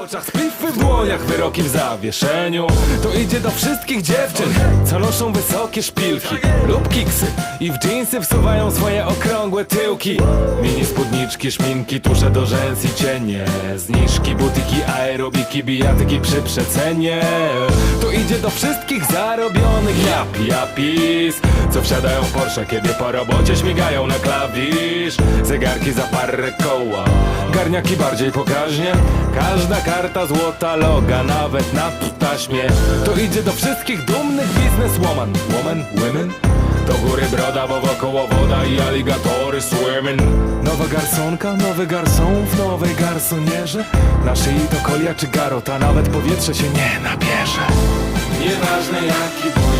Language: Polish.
oczach, spliffy w dłoniach, wyroki w zawieszeniu. To idzie do wszystkich dziewczyn, co noszą wysokie szpilki Lub kiksy i w dżinsy wsuwają swoje okrągłe tyłki. Mini spódniczki, szminki, tusze do rzęs i cienie. Zniżki, butyki, aerobiki, bijatyki przy przecenie. To idzie do wszystkich zarobionych. Japi, japis Co wsiadają Porsche, kiedy po robocie śmigają na klawisz. Zegarki za parę koła Garniaki bardziej pokaźnie Każda karta złota loga Nawet na taśmie. To idzie do wszystkich dumnych bizneswoman. Woman, women? Do góry broda, bo wokoło woda i aligatory swimming Nowa garsonka, nowy garson w nowej garsonierze Na szyi to kolia czy garota, nawet powietrze się nie nabierze. Nieważne jaki bój